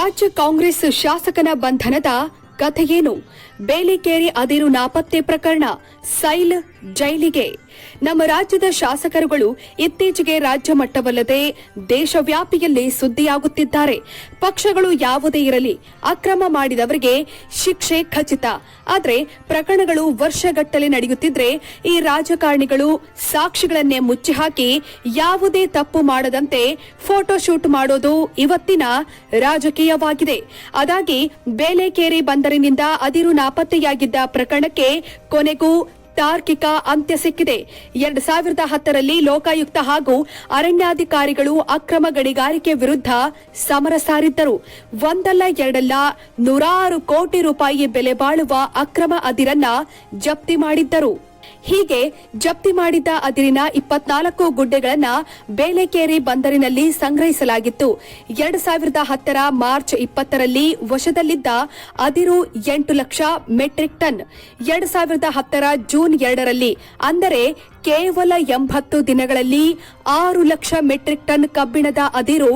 ರಾಜ್ಯ ಕಾಂಗ್ರೆಸ್ ಶಾಸಕನ ಬಂಧನದ ಕಥೆಯೇನು? ಬೇಲಿಕೇರಿ ಅದಿರು ನಾಪತ್ತೆ ಪ್ರಕರಣ ಸೈಲ್ ಜೈಲಿಗೆ. ನಮ್ಮ ರಾಜ್ಯದ ಶಾಸಕರುಗಳು ಇತ್ತೀಚೆಗೆ ರಾಜ್ಯ ಮಟ್ಟವಲ್ಲದೆ ದೇಶವ್ಯಾಪಿಯಲ್ಲಿ ಸುದ್ದಿಯಾಗುತ್ತಿದ್ದಾರೆ. ಪಕ್ಷಗಳು ಯಾವುದೇ ಇರಲಿ ಅಕ್ರಮ ಮಾಡಿದವರಿಗೆ ಶಿಕ್ಷೆ ಖಚಿತ. ಆದರೆ ಪ್ರಕರಣಗಳು ವರ್ಷಗಟ್ಟಲೆ ನಡೆಯುತ್ತಿದ್ರೆ ಈ ರಾಜಕಾರಣಿಗಳು ಸಾಕ್ಷಿಗಳನ್ನೇ ಮುಚ್ಚಿಹಾಕಿ ಯಾವುದೇ ತಪ್ಪು ಮಾಡದಂತೆ ಫೋಟೋಶೂಟ್ ಮಾಡೋದು ಇವತ್ತಿನ ರಾಜಕೀಯವಾಗಿದೆ. ಅದಾಗಿ ಬೇಲೆಕೇರಿ ಬಂದರಿನಿಂದ ಅದಿರು ನಾಪತ್ತೆಯಾಗಿದ್ದ ಪ್ರಕರಣಕ್ಕೆ ಕೊನೆಗೂ ತಾರ್ಕಿಕ ಅಂತ್ಯ ಸಿಕ್ಕಿದೆ. ಎರಡ್ ಸಾವಿರದ ಹತ್ತರಲ್ಲಿ ಲೋಕಾಯುಕ್ತ ಹಾಗೂ ಅರಣ್ಯಾಧಿಕಾರಿಗಳು ಅಕ್ರಮ ಗಣಿಗಾರಿಕೆ ವಿರುದ್ಧ ಸಮರ ಸಾರಿದ್ದರು. ಒಂದಲ್ಲ ಎರಡಲ್ಲ ನೂರಾರು ಕೋಟಿ ರೂಪಾಯಿ ಬೆಲೆ ಬಾಳುವ ಅಕ್ರಮ ಅದಿರನ್ನ ಜಪ್ತಿ ಮಾಡಿದ್ದರು. ಹೀಗೆ ಜಪ್ತಿ ಮಾಡಿದ್ದ ಅದಿರಿನ ಇಪ್ಪತ್ನಾಲ್ಕು ಗುಡ್ಡೆಗಳನ್ನ ಬೇಲೆಕೇರಿ ಬಂದರಿನಲ್ಲಿ ಸಂಗ್ರಹಿಸಲಾಗಿತ್ತು. ಎರಡ್ ಸಾವಿರದ ಹತ್ತರ ಮಾರ್ಚ್ ಇಪ್ಪತ್ತರಲ್ಲಿ ವಶದಲ್ಲಿದ್ದ ಅದಿರು ಎಂಟು ಲಕ್ಷ ಮೆಟ್ರಿಕ್ ಟನ್. ಎರಡ್ ಸಾವಿರದ ಹತ್ತರ ಜೂನ್ ಎರಡರಲ್ಲಿ, ಅಂದರೆ ಕೇವಲ ಎಂಬತ್ತು ದಿನಗಳಲ್ಲಿ ಆರು ಲಕ್ಷ ಮೆಟ್ರಿಕ್ ಟನ್ ಕಬ್ಬಿಣದ ಅದಿರು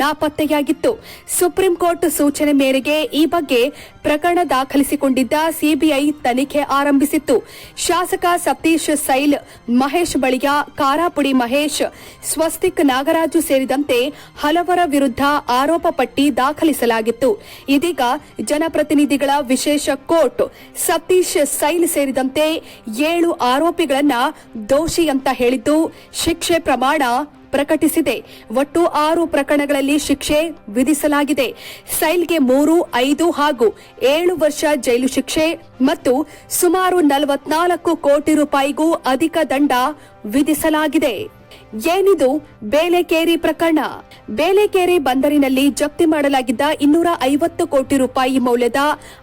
ನಾಪತ್ತೆಯಾಗಿತ್ತು. ಸುಪ್ರೀಂ ಕೋರ್ಟ್ ಸೂಚನೆ ಮೇರೆಗೆ ಈ ಬಗ್ಗೆ ಪ್ರಕರಣ ದಾಖಲಿಸಿಕೊಂಡಿದ್ದ ಸಿಬಿಐ ತನಿಖೆ ಆರಂಭಿಸಿತ್ತು. ಶಾಸಕ ಸತೀಶ್ ಸೈಲ್, ಮಹೇಶ್ ಬಳಿಯ ಕಾರಾಪುಡಿ ಮಹೇಶ್, ಸ್ವಸ್ತಿಕ್ ನಾಗರಾಜು ಸೇರಿದಂತೆ ಹಲವರ ವಿರುದ್ಧ ಆರೋಪ ಪಟ್ಟಿ ದಾಖಲಿಸಲಾಗಿತ್ತು. ಇದೀಗ ಜನಪ್ರತಿನಿಧಿಗಳ ವಿಶೇಷ ಕೋರ್ಟ್ ಸತೀಶ್ ಸೈಲ್ ಸೇರಿದಂತೆ ಏಳು ಆರೋಪಿಗಳನ್ನ ದೋಷಿ ಅಂತ ಹೇಳಿದ್ದು, ಶಿಕ್ಷೆ ಪ್ರಮಾಣ ಪ್ರಕಟಿಸಿದೆ. ಒಟ್ಟು ಆರು ಪ್ರಕರಣಗಳಲ್ಲಿ ಶಿಕ್ಷೆ ವಿಧಿಸಲಾಗಿದೆ. ಸೈಲ್ಗೆ ಮೂರು, ಐದು ಹಾಗೂ ಏಳು ವರ್ಷ ಜೈಲು ಶಿಕ್ಷೆ ಮತ್ತು ಸುಮಾರು ನಲವತ್ನಾಲ್ಕು ಕೋಟಿ ರೂಪಾಯಿಗೂ ಅಧಿಕ ದಂಡ ವಿಧಿಸಲಾಗಿದೆ. ಏನಿದು ಬೇಲೆಕೇರಿ ಪ್ರಕರಣ? ಬೇಲೆಕೇರಿ ಬಂದರಿನಲ್ಲಿ ಜಪ್ತಿ ಮಾಡಲಾಗಿದ್ದ ಇನ್ನೂರ ಐವತ್ತು ಕೋಟಿ ರೂಪಾಯಿ ಮೌಲ್ಯದ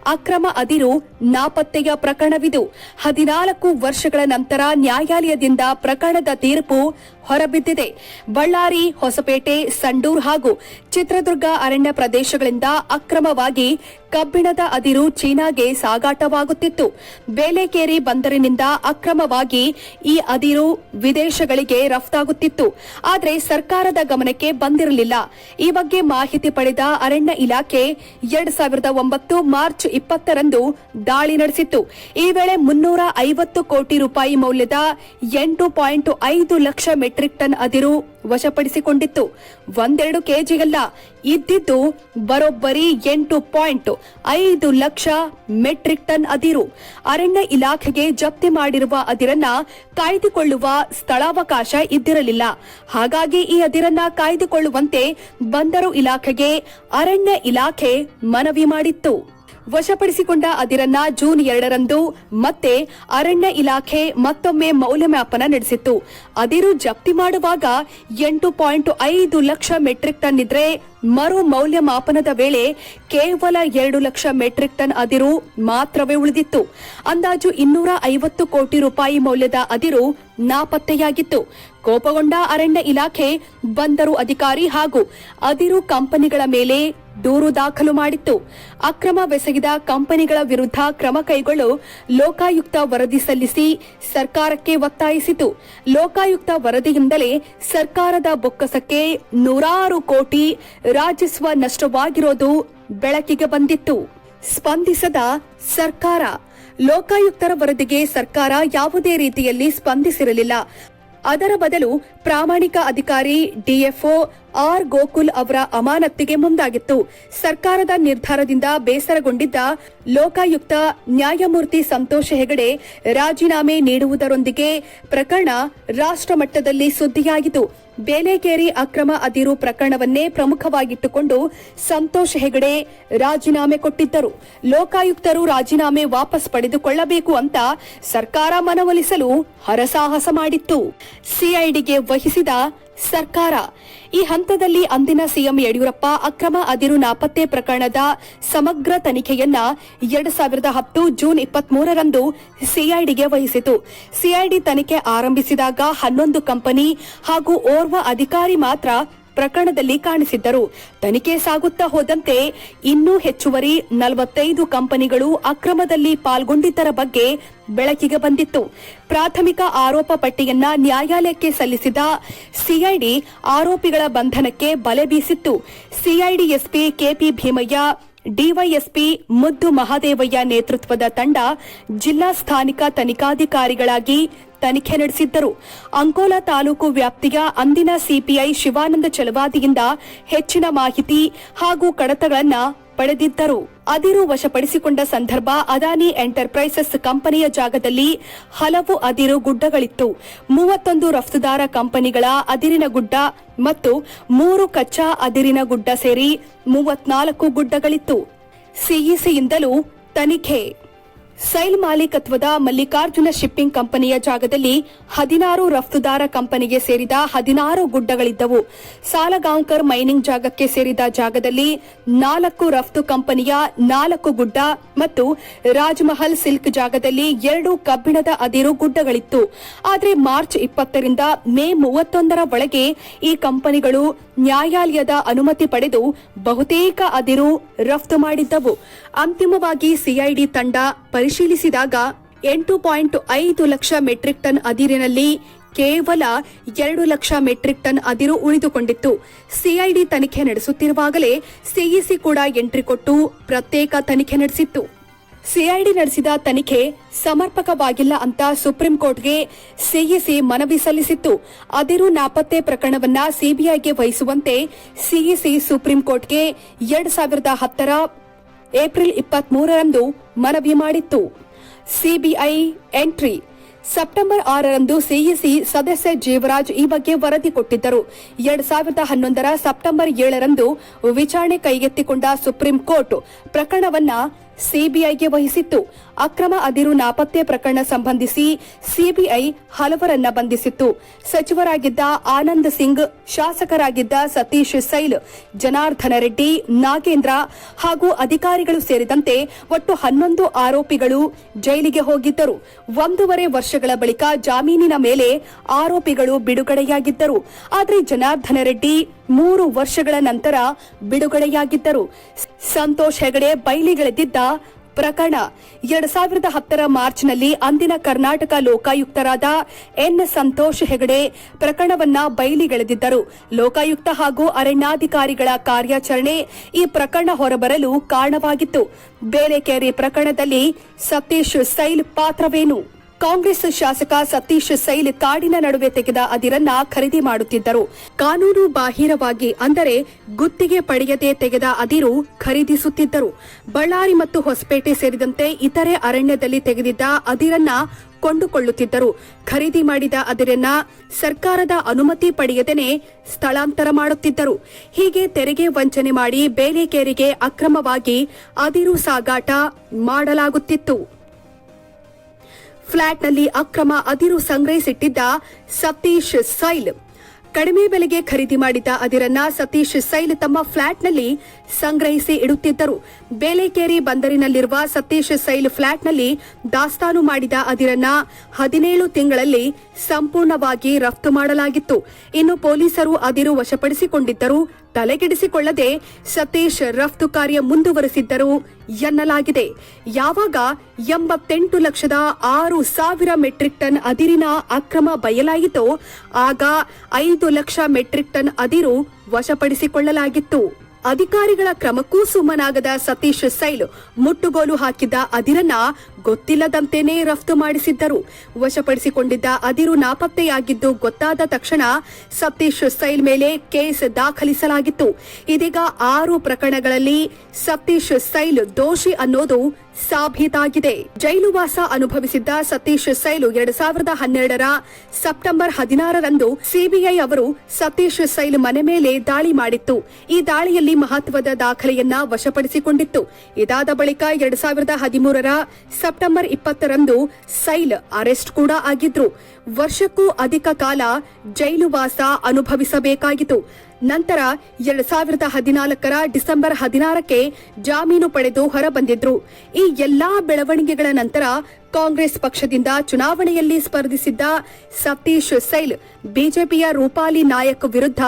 ಅಕ್ರಮ ಅದಿರು ನಾಪತ್ತೆಯ ಪ್ರಕರಣವಿದು. ಹದಿನಾಲ್ಕು ವರ್ಷಗಳ ನಂತರ ನ್ಯಾಯಾಲಯದಿಂದ ಪ್ರಕರಣದ ತೀರ್ಪು ಹೊರಬಿದ್ದಿದೆ. ಬಳ್ಳಾರಿ, ಹೊಸಪೇಟೆ, ಸಂಡೂರ್ ಹಾಗೂ ಚಿತ್ರದುರ್ಗ ಅರಣ್ಯ ಪ್ರದೇಶಗಳಿಂದ ಅಕ್ರಮವಾಗಿ ಕಬ್ಬಿಣದ ಅದಿರು ಚೀನಾಗೆ ಸಾಗಾಟವಾಗುತ್ತಿತ್ತು. ಬೇಲೆಕೇರಿ ಬಂದರಿನಿಂದ ಅಕ್ರಮವಾಗಿ ಈ ಅದಿರು ವಿದೇಶಗಳಿಗೆ ರಫ್ತಾಗುತ್ತಿತ್ತು. ಆದರೆ ಸರ್ಕಾರದ ಗಮನಕ್ಕೆ ಬಂದಿರಲಿಲ್ಲ. ಈ ಬಗ್ಗೆ ಮಾಹಿತಿ ಪಡೆದ ಅರಣ್ಯ ಇಲಾಖೆ ಎರಡ್ ಸಾವಿರದ ಒಂಬತ್ತು ಮಾರ್ಚ್ ಇಪ್ಪತ್ತರಂದು ದಾಳಿ ನಡೆಸಿತ್ತು. ಈ ವೇಳೆ ಮುನ್ನೂರ ಐವತ್ತು ಕೋಟಿ ರೂಪಾಯಿ ಮೌಲ್ಯದ ಎಂಟು ಪಾಯಿಂಟ್ ಐದು ಲಕ್ಷ ಮೆಟ್ರಿಕ್ ಟನ್ ಅದಿರು ವಶಪಡಿಸಿಕೊಂಡಿತ್ತು. ಒಂದೆರಡು ಕೆಜಿಯಲ್ಲ ಇದ್ದಿದ್ದು ಬರೋಬ್ಬರಿ ಎಂಟು ಪಾಯಿಂಟ್ ಐದು ಲಕ್ಷ ಮೆಟ್ರಿಕ್ ಟನ್ ಅದಿರು. ಅರಣ್ಯ ಇಲಾಖೆಗೆ ಜಪ್ತಿ ಮಾಡಿರುವ ಅದಿರನ್ನ ಕಾಯ್ದುಕೊಳ್ಳುವ ಸ್ಥಳಾವಕಾಶ ಇದ್ದಿರಲಿಲ್ಲ. ಹಾಗಾಗಿ ಈ ಅದಿರನ್ನ ಕಾಯ್ದುಕೊಳ್ಳುವಂತೆ ಬಂದರು ಇಲಾಖೆಗೆ ಅರಣ್ಯ ಇಲಾಖೆ ಮನವಿ ಮಾಡಿತ್ತು. ವಶಪಡಿಸಿಕೊಂಡ ಅದಿರನ್ನ ಜೂನ್ ಎರಡರಂದು ಮತ್ತೆ ಅರಣ್ಯ ಇಲಾಖೆ ಮತ್ತೊಮ್ಮೆ ಮೌಲ್ಯಮಾಪನ ನಡೆಸಿತ್ತು. ಅದಿರು ಜಪ್ತಿ ಮಾಡುವಾಗ ಎಂಟು ಪಾಯಿಂಟ್ ಐದು ಲಕ್ಷ ಮೆಟ್ರಿಕ್ ಟನ್ ಇದ್ರೆ ಮರು ಮೌಲ್ಯಮಾಪನದ ವೇಳೆ ಕೇವಲ ಎರಡು ಲಕ್ಷ ಮೆಟ್ರಿಕ್ ಟನ್ ಅದಿರು ಮಾತ್ರವೇ ಉಳಿದಿತ್ತು. ಅಂದಾಜು ಇನ್ನೂರ ಐವತ್ತು ಕೋಟಿ ರೂಪಾಯಿ ಮೌಲ್ಯದ ಅದಿರು ನಾಪತ್ತೆಯಾಗಿತ್ತು. ಕೋಪಗೊಂಡ ಅರಣ್ಯ ಇಲಾಖೆ ಬಂದರು ಅಧಿಕಾರಿ ಹಾಗೂ ಅದಿರು ಕಂಪನಿಗಳ ಮೇಲೆ ದೂರು ದಾಖಲು ಮಾಡಿತ್ತು. ಅಕ್ರಮ ಬೆಸಗಿದ ಕಂಪನಿಗಳ ವಿರುದ್ಧ ಕ್ರಮ ಕೈಗೊಳ್ಳಲು ಲೋಕಾಯುಕ್ತ ವರದಿ ಸಲ್ಲಿಸಿ ಸರ್ಕಾರಕ್ಕೆ ಒತ್ತಾಯಿಸಿತು. ಲೋಕಾಯುಕ್ತ ವರದಿಯಿಂದಲೇ ಸರ್ಕಾರದ ಬೊಕ್ಕಸಕ್ಕೆ ನೂರಾರು ಕೋಟಿ ರಾಜಸ್ವ ನಷ್ಟವಾಗಿರೋದು ಬೆಳಕಿಗೆ ಬಂದಿತ್ತು. ಸ್ಪಂದಿಸದ ಸರ್ಕಾರ. ಲೋಕಾಯುಕ್ತರ ವರದಿಗೆ ಸರ್ಕಾರ ಯಾವುದೇ ರೀತಿಯಲ್ಲಿ ಸ್ಪಂದಿಸಿರಲಿಲ್ಲ. ಅದರ ಬದಲು ಪ್ರಾಮಾಣಿಕ ಅಧಿಕಾರಿ ಡಿಎಫ್ಒ ಆರ್ ಗೋಕುಲ್ ಅವರ ಅಮಾನತ್ತಿಗೆ ಮುಂದಾಗಿತ್ತು. ಸರ್ಕಾರದ ನಿರ್ಧಾರದಿಂದ ಬೇಸರಗೊಂಡಿದ್ದ ಲೋಕಾಯುಕ್ತ ನ್ಯಾಯಮೂರ್ತಿ ಸಂತೋಷ ಹೆಗಡೆ ರಾಜೀನಾಮೆ ನೀಡುವುದರೊಂದಿಗೆ ಪ್ರಕರಣ ರಾಷ್ಟ್ರಮಟ್ಟದಲ್ಲಿ ಸುದ್ದಿಯಾಗಿತು ಬೇಲೆಕೇರಿ ಅಕ್ರಮ ಅದಿರು ಪ್ರಕರಣವನ್ನೇ ಪ್ರಮುಖವಾಗಿಟ್ಟುಕೊಂಡು ಸಂತೋಷ್ ಹೆಗಡೆ ರಾಜೀನಾಮೆ ಕೊಟ್ಟಿದ್ದರು. ಲೋಕಾಯುಕ್ತರು ರಾಜೀನಾಮೆ ವಾಪಸ್ ಪಡೆದುಕೊಳ್ಳಬೇಕು ಅಂತ ಸರ್ಕಾರ ಮನವೊಲಿಸಲು ಹರಸಾಹಸ ಮಾಡಿತ್ತು. ಸಿಐಡಿಗೆ ವಹಿಸಿದ ಸರ್ಕಾರ. ಈ ಹಂತದಲ್ಲಿ ಅಂದಿನ ಸಿಎಂ ಯಡಿಯೂರಪ್ಪ ಅಕ್ರಮ ಅದಿರು ನಾಪತ್ತೆ ಪ್ರಕರಣದ ಸಮಗ್ರ ತನಿಖೆಯನ್ನ ಎರಡ್ ಸಾವಿರದ ಹತ್ತು ಜೂನ್ ಇಪ್ಪತ್ಮೂರರಂದು ಸಿಐಡಿಗೆ ವಹಿಸಿತು. ಸಿಐಡಿ ತನಿಖೆ ಆರಂಭಿಸಿದಾಗ ಹನ್ನೊಂದು ಕಂಪನಿ ಹಾಗೂ ಓರ್ವ ಅಧಿಕಾರಿ ಮಾತ್ರ ಪ್ರಕರಣದಲ್ಲಿ ಕಾಣಿಸಿದ್ದರು. ತನಿಖೆ ಸಾಗುತ್ತಾ ಹೋದಂತೆ ಇನ್ನೂ ಹೆಚ್ಚುವರಿ ನಲವತ್ತೈದು ಕಂಪನಿಗಳು ಅಕ್ರಮದಲ್ಲಿ ಪಾಲ್ಗೊಂಡಿದ್ದರ ಬಗ್ಗೆ ಬೆಳಕಿಗೆ ಬಂದಿತ್ತು. ಪ್ರಾಥಮಿಕ ಆರೋಪ ಪಟ್ಟಿಯನ್ನ ನ್ಯಾಯಾಲಯಕ್ಕೆ ಸಲ್ಲಿಸಿದ ಸಿಐಡಿ ಆರೋಪಿಗಳ ಬಂಧನಕ್ಕೆ ಬಲೆ ಬೀಸಿತ್ತು. CID SP KP Bheemaiah DYSP Muddu Mahadevaiah ನೇತೃತ್ವದ ತಂಡ ಜಿಲ್ಲಾ ಸ್ಥಾನಿಕ ತನಿಖಾಧಿಕಾರಿಗಳಾಗಿ ತನಿಖೆ ನಡೆಸಿದ್ದರು. ಅಂಕೋಲಾ ತಾಲೂಕು ವ್ಯಾಪ್ತಿಯ ಅಂದಿನ ಸಿಪಿಐ ಶಿವಾನಂದ ಚಲವಾದಿಯಿಂದ ಹೆಚ್ಚಿನ ಮಾಹಿತಿ ಹಾಗೂ ಕಡತಗಳನ್ನ ಪಡೆದಿದ್ದರು. ಅದಿರು ವಶಪಡಿಸಿಕೊಂಡ ಸಂದರ್ಭ ಅದಾನಿ ಎಂಟರ್ಪ್ರೈಸಸ್ ಕಂಪನಿಯ ಜಾಗದಲ್ಲಿ ಹಲವು ಅದಿರು ಗುಡ್ಡಗಳಿತ್ತು. ಮೂವತ್ತೊಂದು ರಫ್ತುದಾರ ಕಂಪನಿಗಳ ಅದಿರಿನ ಗುಡ್ಡ ಮತ್ತು ಮೂರು ಕಚ್ಚಾ ಅದಿರಿನ ಗುಡ್ಡ ಸೇರಿ ಮೂವತ್ನಾಲ್ಕು ಗುಡ್ಡಗಳಿತ್ತು. ಸಿಇಸಿಯಿಂದಲೂ ತನಿಖೆ ಸೈಲ್ ಮಾಲೀಕತ್ವದ ಮಲ್ಲಿಕಾರ್ಜುನ ಶಿಪ್ಪಿಂಗ್ ಕಂಪನಿಯ ಜಾಗದಲ್ಲಿ ಹದಿನಾರು ರಫ್ತುದಾರ ಕಂಪನಿಗೆ ಸೇರಿದ ಹದಿನಾರು ಗುಡ್ಡಗಳಿದ್ದವು. ಸಾಲಗಾಂಕರ್ ಮೈನಿಂಗ್ ಜಾಗಕ್ಕೆ ಸೇರಿದ ಜಾಗದಲ್ಲಿ ನಾಲ್ಕು ರಫ್ತು ಕಂಪನಿಯ ನಾಲ್ಕು ಗುಡ್ಡ ಮತ್ತು ರಾಜ್ಮಹಲ್ ಸಿಲ್ಕ್ ಜಾಗದಲ್ಲಿ ಎರಡು ಕಬ್ಬಿಣದ ಅದಿರು ಗುಡ್ಡಗಳಿತ್ತು. ಆದರೆ ಮಾರ್ಚ್ ಇಪ್ಪತ್ತರಿಂದ ಮೇ ಮೂವತ್ತೊಂದರ ಒಳಗೆ ಈ ಕಂಪನಿಗಳು ನ್ಯಾಯಾಲಯದ ಅನುಮತಿ ಪಡೆದು ಬಹುತೇಕ ಅದಿರು ರಫ್ತು ಮಾಡಿದ್ದವು. ಅಂತಿಮವಾಗಿ ಸಿಐಡಿ ತಂಡ ಪರಿಶೀಲಿಸಿದಾಗ ಎಂಟು ಪಾಯಿಂಟ್ ಐದು ಲಕ್ಷ ಮೆಟ್ರಿಕ್ ಟನ್ ಅದಿರಿನಲ್ಲಿ ಕೇವಲ ಎರಡು ಲಕ್ಷ ಮೆಟ್ರಿಕ್ ಟನ್ ಅದಿರು ಉಳಿದುಕೊಂಡಿತ್ತು. ಸಿಐಡಿ ತನಿಖೆ ನಡೆಸುತ್ತಿರುವಾಗಲೇ ಸಿಇಸಿ ಕೂಡ ಎಂಟ್ರಿ ಕೊಟ್ಟು ಪ್ರತ್ಯೇಕ ತನಿಖೆ ನಡೆಸಿತ್ತು. ಸಿಐಡಿ ನಡೆಸಿದ ತನಿಖೆ ಸಮರ್ಪಕವಾಗಿಲ್ಲ ಅಂತ ಸುಪ್ರೀಂ ಕೋರ್ಟ್ಗೆ ಸಿಇಸಿ ಮನವಿ ಸಲ್ಲಿಸಿತ್ತು. ಅದಿರು ನಾಪತ್ತೆ ಪ್ರಕರಣವನ್ನ ಸಿಬಿಐಗೆ ವಹಿಸುವಂತೆ ಸಿಇಸಿ ಸುಪ್ರೀಂ ಕೋರ್ಟ್ಗೆ ಎರಡ್ ಸಾವಿರದ ಹತ್ತರ ಏಪ್ರಿಲ್ ಇಪ್ಪತ್ಮೂರರಂದು ಮನವಿ ಮಾಡಿತ್ತು. CBI entry. ಸೆಪ್ಟೆಂಬರ್ ಆರರಂದು ಸಿಇಸಿ ಸದಸ್ಯ ಜೀವರಾಜ್ ಈ ಬಗ್ಗೆ ವರದಿ ಕೊಟ್ಟಿದ್ದರು. ಎರಡ್ ಸಾವಿರದ ಹನ್ನೊಂದರ ಸೆಪ್ಟೆಂಬರ್ ಏಳರಂದು ವಿಚಾರಣೆ ಕೈಗೆತ್ತಿಕೊಂಡ ಸುಪ್ರೀಂ ಕೋರ್ಟ್ ಪ್ರಕರಣವನ್ನ ಸಿಬಿಐಗೆ ವಹಿಸಿತ್ತು. ಅಕ್ರಮ ಅದಿರು ನಾಪತ್ತೆ ಪ್ರಕರಣ ಸಂಬಂಧಿಸಿ ಸಿಬಿಐ ಹಲವರನ್ನ ಬಂಧಿಸಿತ್ತು. ಸಚಿವರಾಗಿದ್ದ ಆನಂದ್ ಸಿಂಗ್, ಶಾಸಕರಾಗಿದ್ದ ಸತೀಶ್ ಸೈಲ್, ಜನಾರ್ದನ ರೆಡ್ಡಿ, ನಾಗೇಂದ್ರ ಹಾಗೂ ಅಧಿಕಾರಿಗಳು ಸೇರಿದಂತೆ ಒಟ್ಟು ಹನ್ನೊಂದು ಆರೋಪಿಗಳು ಜೈಲಿಗೆ ಹೋಗಿದ್ದರು. ಒಂದೂವರೆ ವರ್ಷಗಳ ಬಳಿಕ ಜಾಮೀನಿನ ಮೇಲೆ ಆರೋಪಿಗಳು ಬಿಡುಗಡೆಯಾಗಿದ್ದರು. ಆದರೆ ಜನಾರ್ದನ ರೆಡ್ಡಿ ಮೂರು ವರ್ಷಗಳ ನಂತರ ಬಿಡುಗಡೆಯಾಗಿದ್ದರು. ಸಂತೋಷ್ ಹೆಗಡೆ ಬಯಲಿಗೆಳೆದಿದ್ದ ಪ್ರಕರಣ. ಎರಡ್ ಸಾವಿರದ ಹತ್ತರ ಮಾರ್ಚ್ನಲ್ಲಿ ಅಂದಿನ ಕರ್ನಾಟಕ ಲೋಕಾಯುಕ್ತರಾದ ಎನ್ ಸಂತೋಷ್ ಹೆಗಡೆ ಪ್ರಕರಣವನ್ನ ಬಯಲಿಗೆಳೆದಿದ್ದರು ಲೋಕಾಯುಕ್ತ ಹಾಗೂ ಅರಣ್ಯಾಧಿಕಾರಿಗಳ ಕಾರ್ಯಾಚರಣೆ ಈ ಪ್ರಕರಣ ಹೊರಬರಲು ಕಾರಣವಾಗಿತ್ತು. ಬೇಲೆಕೇರಿ ಪ್ರಕರಣದಲ್ಲಿ ಸತೀಶ್ ಸೈಲ್ ಪಾತ್ರವೇನು? ಕಾಂಗ್ರೆಸ್ ಶಾಸಕ ಸತೀಶ್ ಸೈಲ್ ಕಾಡಿನ ನಡುವೆ ತೆಗೆದ ಅದಿರನ್ನ ಖರೀದಿ ಮಾಡುತ್ತಿದ್ದರು. ಕಾನೂನು ಬಾಹಿರವಾಗಿ ಅಂದರೆ ಗುತ್ತಿಗೆ ಪಡೆಯದೆ ತೆಗೆದ ಅದಿರು ಖರೀದಿಸುತ್ತಿದ್ದರು. ಬಳ್ಳಾರಿ ಮತ್ತು ಹೊಸಪೇಟೆ ಸೇರಿದಂತೆ ಇತರೆ ಅರಣ್ಯದಲ್ಲಿ ತೆಗೆದಿದ್ದ ಅದಿರನ್ನ ಕೊಂಡುಕೊಳ್ಳುತ್ತಿದ್ದರು. ಖರೀದಿ ಮಾಡಿದ ಅದಿರನ್ನ ಸರ್ಕಾರದ ಅನುಮತಿ ಪಡೆಯದೇನೆ ಸ್ಥಳಾಂತರ ಮಾಡುತ್ತಿದ್ದರು. ಹೀಗೆ ತೆರಿಗೆ ವಂಚನೆ ಮಾಡಿ ಬೇಲೆಕೇರಿಗೆ ಅಕ್ರಮವಾಗಿ ಅದಿರು ಸಾಗಾಟ ಮಾಡಲಾಗುತ್ತಿತ್ತು. ಫ್ಲಾಟ್ನಲ್ಲಿ ಅಕ್ರಮ ಅದಿರು ಸಂಗ್ರಹಿಸಿಟ್ಟಿದ್ದ ಸತೀಶ್ ಸೈಲ್. ಕಡಿಮೆ ಬೆಲೆಗೆ ಖರೀದಿ ಮಾಡಿದ್ದ ಅದಿರನ್ನ ಸತೀಶ್ ಸೈಲ್ ತಮ್ಮ ಫ್ಲಾಟ್ನಲ್ಲಿ ಸಂಗ್ರಹಿಸಿ ಇಡುತ್ತಿದ್ದರು. ಬೇಲೆಕೇರಿ ಬಂದರಿನಲ್ಲಿರುವ ಸತೀಶ್ ಸೈಲ್ ಫ್ಲಾಟ್ನಲ್ಲಿ ದಾಸ್ತಾನು ಮಾಡಿದ ಅದಿರನ್ನ ಹದಿನೇಳು ತಿಂಗಳಲ್ಲಿ ಸಂಪೂರ್ಣವಾಗಿ ರಫ್ತು ಮಾಡಲಾಗಿತ್ತು. ಇನ್ನು ಪೊಲೀಸರು ಅದಿರು ವಶಪಡಿಸಿಕೊಂಡಿದ್ದರು ತಲೆಗೆಡಿಸಿಕೊಳ್ಳದೆ ಸತೀಶ್ ರಫ್ತು ಕಾರ್ಯ ಮುಂದುವರೆಸಿದ್ದರು ಎನ್ನಲಾಗಿದೆ. ಯಾವಾಗ ಎಂಬತ್ತೆಂಟು ಲಕ್ಷದ ಆರು ಸಾವಿರ ಮೆಟ್ರಿಕ್ ಟನ್ ಅದಿರಿನ ಅಕ್ರಮ ಬಯಲಾಯಿತೋ ಆಗ ಐದು ಲಕ್ಷ ಮೆಟ್ರಿಕ್ ಟನ್ ಅದಿರು ವಶಪಡಿಸಿಕೊಳ್ಳಲಾಗಿತ್ತು. ಅಧಿಕಾರಿಗಳ ಕ್ರಮಕ್ಕೂ ಸುಮ್ಮನಾಗದ ಸತೀಶ್ ಸೈಲ್ ಮುಟ್ಟುಗೋಲು ಹಾಕಿದ್ದ ಅದಿರನ್ನ ಗೊತ್ತಿಲ್ಲದಂತೆಯೇ ರಫ್ತು ಮಾಡಿಸಿದ್ದರು. ವಶಪಡಿಸಿಕೊಂಡಿದ್ದ ಅದಿರು ನಾಪತ್ತೆಯಾಗಿದ್ದು ಗೊತ್ತಾದ ತಕ್ಷಣ ಸತೀಶ್ ಸೈಲ್ ಮೇಲೆ ಕೇಸ್ ದಾಖಲಿಸಲಾಗಿತ್ತು. ಇದೀಗ ಆರು ಪ್ರಕರಣಗಳಲ್ಲಿ ಸತೀಶ್ ಸೈಲ್ ದೋಷಿ ಅನ್ನೋದು ಸಾಬೀತಾಗಿದೆ. ಜೈಲುವಾಸ ಅನುಭವಿಸಿದ್ದ ಸತೀಶ್ ಸೈಲು ಎರಡ್ ಸಾವಿರದ ಹನ್ನೆರಡರ ಸೆಪ್ಟೆಂಬರ್ ಹದಿನಾರರಂದು ಸಿಬಿಐ ಅವರು ಸತೀಶ್ ಸೈಲ್ ಮನೆ ಮೇಲೆ ದಾಳಿ ಮಾಡಿತ್ತು. ಈ ದಾಳಿಯಲ್ಲಿ ಮಹತ್ವದ ದಾಖಲೆಯನ್ನ ವಶಪಡಿಸಿಕೊಂಡಿತ್ತು. ಇದಾದ ಬಳಿಕ ಎರಡ್ ಸಾವಿರದ ಹದಿಮೂರರ ಸೆಪ್ಟೆಂಬರ್ ಇಪ್ಪತ್ತರಂದು ಸೈಲ್ ಅರೆಸ್ಟ್ ಕೂಡ ಆಗಿದ್ರು. ವರ್ಷಕ್ಕೂ ಅಧಿಕ ಕಾಲ ಜೈಲುವಾಸ ಅನುಭವಿಸಬೇಕಾಗಿತ್ತು. ನಂತರ ಎರಡ್ ಸಾವಿರದ ಹದಿನಾಲ್ಕರ ಡಿಸೆಂಬರ್ ಹದಿನಾರಕ್ಕೆ ಜಾಮೀನು ಪಡೆದು ಹೊರಬಂದಿದ್ರು. ಈ ಎಲ್ಲಾ ಬೆಳವಣಿಗೆಗಳ ನಂತರ ಕಾಂಗ್ರೆಸ್ ಪಕ್ಷದಿಂದ ಚುನಾವಣೆಯಲ್ಲಿ ಸ್ಪರ್ಧಿಸಿದ್ದ ಸತೀಶ್ ಸೈಲ್ ಬಿಜೆಪಿಯ ರೂಪಾಲಿ ನಾಯಕ್ ವಿರುದ್ಧ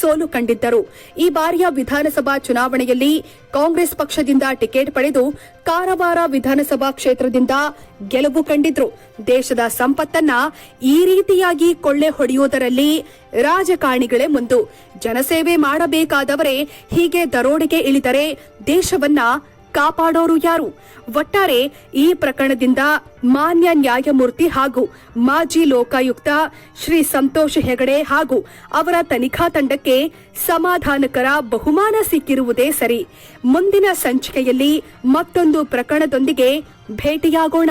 ಸೋಲು ಕಂಡಿದ್ದರು. ಈ ಬಾರಿಯ ವಿಧಾನಸಭಾ ಚುನಾವಣೆಯಲ್ಲಿ ಕಾಂಗ್ರೆಸ್ ಪಕ್ಷದಿಂದ ಟಿಕೆಟ್ ಪಡೆದು ಕಾರವಾರ ವಿಧಾನಸಭಾ ಕ್ಷೇತ್ರದಿಂದ ಗೆಲುವು ಕಂಡಿದ್ರು. ದೇಶದ ಸಂಪತ್ತನ್ನ ಈ ರೀತಿಯಾಗಿ ಕೊಳ್ಳೆ ಹೊಡೆಯುವುದರಲ್ಲಿ ರಾಜಕಾರಣಿಗಳೇ ಮುಂದು. ಜನಸೇವೆ ಮಾಡಬೇಕಾದವರೇ ಹೀಗೆ ದರೋಡೆಗೆ ಇಳಿದರೆ ದೇಶವನ್ನ ಕಾಪಾಡೋರು ಯಾರು? ಒಟ್ಟಾರೆ ಈ ಪ್ರಕರಣದಿಂದ ಮಾನ್ಯ ನ್ಯಾಯಮೂರ್ತಿ ಹಾಗೂ ಮಾಜಿ ಲೋಕಾಯುಕ್ತ ಶ್ರೀ ಸಂತೋಷ್ ಹೆಗಡೆ ಹಾಗೂ ಅವರ ತನಿಖಾ ತಂಡಕ್ಕೆ ಸಮಾಧಾನಕರ ಬಹುಮಾನ ಸಿಕ್ಕಿರುವುದೇ ಸರಿ. ಮುಂದಿನ ಸಂಚಿಕೆಯಲ್ಲಿ ಮತ್ತೊಂದು ಪ್ರಕರಣದೊಂದಿಗೆ ಭೇಟಿಯಾಗೋಣ.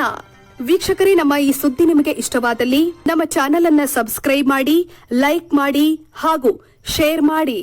ವೀಕ್ಷಕರೇ, ನಮ್ಮ ಈ ಸುದ್ದಿ ನಿಮಗೆ ಇಷ್ಟವಾದಲ್ಲಿ ನಮ್ಮ ಚಾನೆಲ್ ಅನ್ನು ಸಬ್ಸ್ಕ್ರೈಬ್ ಮಾಡಿ, ಲೈಕ್ ಮಾಡಿ ಹಾಗೂ ಶೇರ್ ಮಾಡಿ.